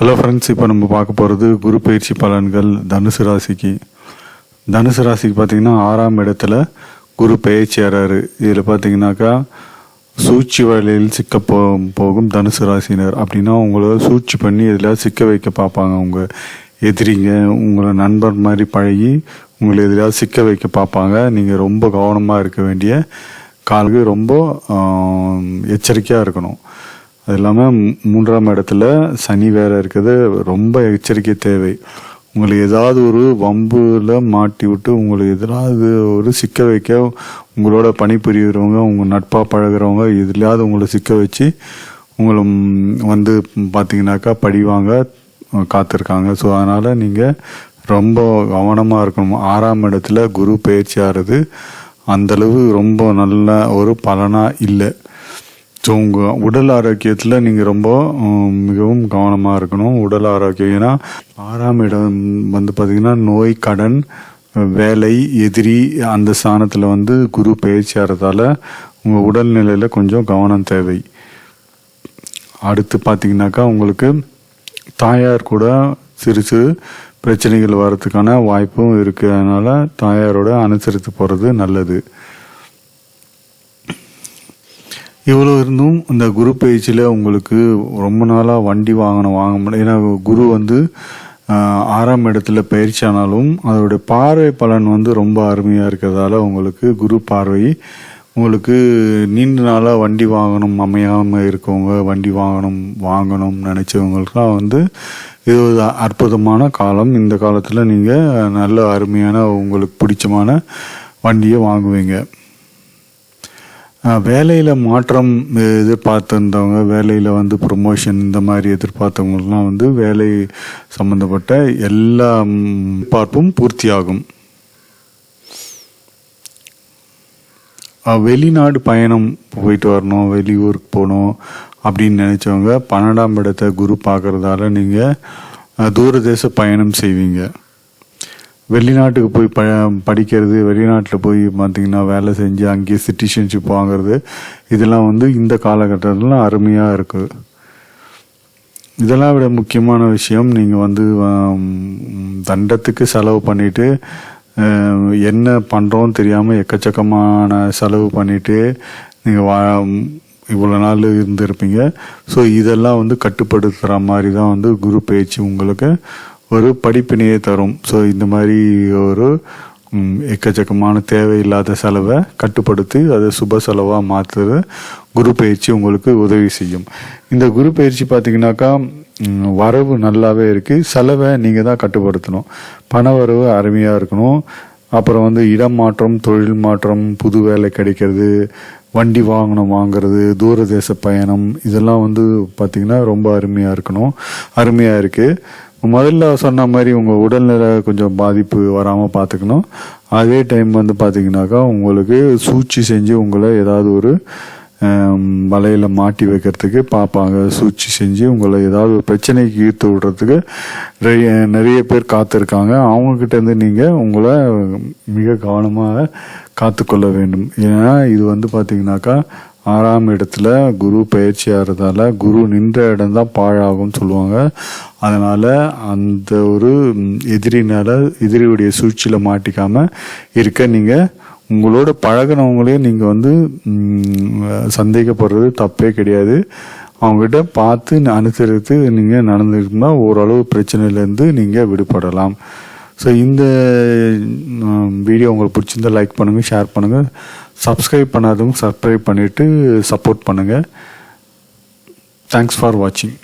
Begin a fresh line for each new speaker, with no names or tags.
Hello friends இப்போ நம்ம பார்க்க போகிறது குரு பயிற்சி பலன்கள் தனுசு ராசிக்கு. தனுசு ராசிக்கு பார்த்திங்கன்னா ஆறாம் இடத்துல குரு பயிற்சி இதில் பார்த்தீங்கன்னாக்கா சூழ்ச்சி வலையில் சிக்க போ போகும் தனுசு ராசினர் அப்படின்னா உங்களை சூழ்ச்சி பண்ணி இதில் சிக்க வைக்க பார்ப்பாங்க அவங்க. எதிரிங்க உங்களை நண்பர் மாதிரி பழகி உங்களை எதிலாவது சிக்க வைக்க பார்ப்பாங்க. நீங்கள் ரொம்ப கவனமாக இருக்க வேண்டிய காலுக்கு ரொம்ப எச்சரிக்கையாக இருக்கணும். அது இல்லாமல் மூன்றாம் இடத்துல சனி வேற இருக்கிறது ரொம்ப எச்சரிக்கை தேவை. உங்களை ஏதாவது ஒரு வம்புல மாட்டி விட்டு உங்களை எதாவது ஒரு சிக்க வைக்க உங்களோட பணிபுரிகிறவங்க உங்கள் நட்பாக பழகுறவங்க எதுலையாவது உங்களை சிக்க வச்சு உங்களை வந்து பார்த்தீங்கன்னாக்கா படிவாங்க காத்திருக்காங்க. ஸோ அதனால் நீங்கள் ரொம்ப கவனமாக இருக்கணும். ஆறாம் இடத்துல குரு பயிற்சி ஆறுது. அந்தளவு ரொம்ப நல்ல ஒரு பலனாக இல்லை. ஸோ உங்கள் உடல் ஆரோக்கியத்தில் நீங்கள் ரொம்ப மிகவும் கவனமாக இருக்கணும். உடல் ஆரோக்கியம் ஏன்னா ஆறாம் இடம் வந்து பார்த்திங்கன்னா நோய் கடன் வேலை எதிரி அந்த ஸ்தானத்தில் வந்து குரு பயிற்சி ஆகிறதால உங்கள் உடல்நிலையில் கொஞ்சம் கவனம் தேவை. அடுத்து பார்த்தீங்கன்னாக்கா உங்களுக்கு தாயார் கூட சிறு சிறு பிரச்சனைகள் வர்றதுக்கான வாய்ப்பும் இருக்குது அதனால் தாயாரோட அனுசரித்து போகிறது நல்லது. இவ்வளோ இருந்தும் இந்த குரு பயிற்சியில் உங்களுக்கு ரொம்ப நாளாக வண்டி வாங்கணும் வாங்க முடியும் ஏன்னா குரு வந்து ஆறாம் இடத்துல பயிற்சி ஆனாலும் அதோடைய பார்வை பலன் வந்து ரொம்ப அருமையாக இருக்கிறதால உங்களுக்கு குரு பார்வை உங்களுக்கு நீண்ட நாளாக வண்டி வாங்கணும் அமையாமல் இருக்கவங்க வண்டி வாங்கணும் வாங்கணும் நினச்சவங்களுக்குலாம் வந்து இது ஒரு அற்புதமான காலம். இந்த காலத்தில் நீங்கள் நல்ல அருமையான உங்களுக்கு பிடிச்சமான வண்டியை வாங்குவீங்க. வேலையில் மாற்றம் எதிர்பார்த்துருந்தவங்க வேலையில் வந்து ப்ரொமோஷன் இந்த மாதிரி எதிர்பார்த்தவங்கலாம் வந்து வேலை சம்மந்தப்பட்ட எல்லா பார்ப்பும் பூர்த்தியாகும். வெளிநாடு பயணம் போயிட்டு வரணும் வெளியூருக்கு போகணும் அப்படின்னு நினச்சவங்க பன்னெண்டாம் இடத்தை குரு பார்க்குறதால நீங்கள் தூரதேச பயணம் செய்வீங்க. வெளிநாட்டுக்கு போய் ப படிக்கிறது வெளிநாட்டில் போய் பார்த்தீங்கன்னா வேலை செஞ்சு அங்கேயே சிட்டிசன்ஷிப் வாங்கிறது இதெல்லாம் வந்து இந்த காலகட்டத்தில் அருமையாக இருக்குது இதெல்லாம் விட முக்கியமான விஷயம் நீங்கள் வந்து தண்டத்துக்கு செலவு பண்ணிவிட்டு என்ன பண்ணுறோம் தெரியாமல் எக்கச்சக்கமான செலவு பண்ணிவிட்டு நீங்கள் வா இவ்வளோ நாள் இருந்திருப்பீங்க. ஸோ இதெல்லாம் வந்து கட்டுப்படுத்துகிற மாதிரி தான் வந்து குரு பயிற்சி உங்களுக்கு ஒரு படிப்பினையே தரும். ஸோ இந்த மாதிரி ஒரு எக்கச்சக்கமான தேவையில்லாத செலவை கட்டுப்படுத்தி அதை சுப செலவாக மாற்றுறது குரு பயிற்சி உங்களுக்கு உதவி செய்யும். இந்த குரு பயிற்சி பார்த்தீங்கன்னாக்கா வரவு நல்லாவே இருக்குது செலவை நீங்கள் தான் கட்டுப்படுத்தணும். பண வரவு அருமையாக இருக்கணும். அப்புறம் வந்து இடம் மாற்றம் தொழில் மாற்றம் புது வேலை கிடைக்கிறது வண்டி வாகனம் வாங்குறது தூரதேச பயணம் இதெல்லாம் வந்து பார்த்திங்கன்னா ரொம்ப அருமையாக இருக்கணும். அருமையாக இருக்குது முதல்ல சொன்ன மாதிரி உங்கள் உடல்நிலை கொஞ்சம் பாதிப்பு வராமல் பார்த்துக்கணும் அதே டைம் வந்து பார்த்தீங்கன்னாக்கா உங்களுக்கு சூழ்ச்சி செஞ்சு உங்களை ஏதாவது ஒரு வலையில் மாட்டி வைக்கிறதுக்கு பார்ப்பாங்க சூழ்ச்சி செஞ்சு உங்களை ஏதாவது ஒரு பிரச்சனைக்கு ஈர்த்து விடுறதுக்கு நிறைய நிறைய பேர் காத்திருக்காங்க. அவங்கக்கிட்டேருந்து நீங்கள் உங்களை மிக கவனமாக காத்துக்கொள்ள வேண்டும். ஏன்னா இது வந்து பார்த்தீங்கன்னாக்கா ஆறாம் இடத்துல குரு பயிற்சி ஆகிறதால குரு நின்ற இடம் தான் பாழாகும்னு சொல்லுவாங்க. அதனால் அந்த ஒரு எதிரினால் எதிரியுடைய சூழ்ச்சியில் மாட்டிக்காமல் இருக்க நீங்கள் உங்களோட பழகினவங்களையும் நீங்கள் வந்து சந்தேகப்படுறது தப்பே கிடையாது. அவங்ககிட்ட பார்த்து அனுசரித்து நீங்கள் நடந்துருந்தா ஓரளவு பிரச்சனையிலேருந்து நீங்கள் விடுபடலாம். ஸோ இந்த வீடியோ உங்களுக்கு பிடிச்சிருந்தா லைக் பண்ணுங்கள் ஷேர் பண்ணுங்கள் சப்ஸ்கிரைப் பண்ணாதவங்க சப்ஸ்கிரைப் பண்ணிவிட்டு சப்போர்ட் பண்ணுங்கள் தேங்க்ஸ் ஃபார் வாட்சிங்